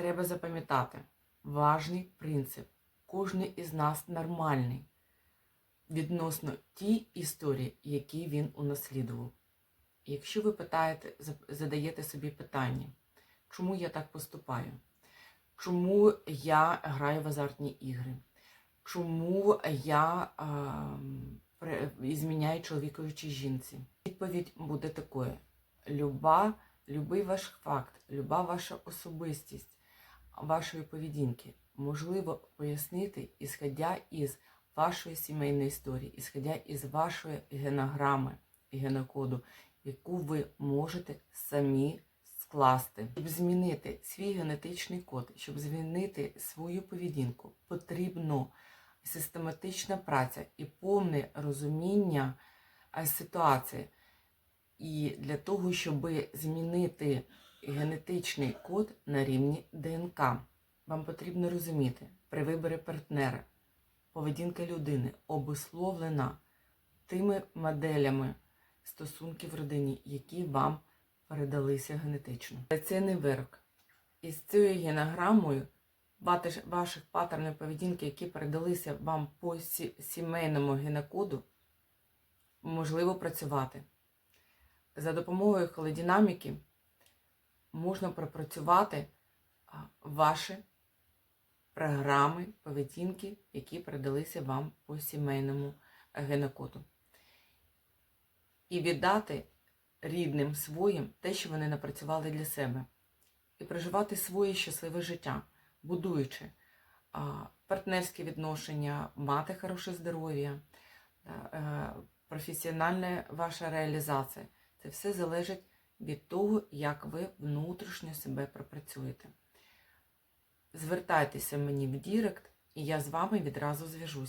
треба запам'ятати важний принцип. Кожен із нас нормальний відносно тій історії, які він унаслідував. Якщо ви питаєте, задаєте собі питання, чому я так поступаю? Чому я граю в азартні ігри? Чому я при- зміняю чоловікові чи жінці? Відповідь буде такою: люба, любий ваш факт, люба ваша особистість вашої поведінки можливо пояснити, ісходя із вашої сімейної історії, ісходя із вашої генограми і генокоду, яку ви можете самі скласти. Щоб змінити свій генетичний код, щоб змінити свою поведінку, потрібно систематична праця і повне розуміння е, ситуації. І для того, щоб змінити генетичний код на рівні ДНК, вам потрібно розуміти, при виборі партнера поведінка людини обусловлена тими моделями стосунків в родині, які вам передалися генетично. Це не вирок. Із цією генограмою ваших паттернів поведінки, які передалися вам по сімейному генокоду, можливо працювати. За допомогою холодинаміки можна пропрацювати ваші програми поведінки, які передалися вам по сімейному е, генокоду. І віддати рідним своїм те, що вони напрацювали для себе. І проживати своє щасливе життя, будуючи партнерські відношення, мати хороше здоров'я, е, професіональна ваша реалізація. Це все залежить від того, як ви внутрішньо себе пропрацюєте. Звертайтеся мені в Дірект, і я з вами відразу зв'яжуся.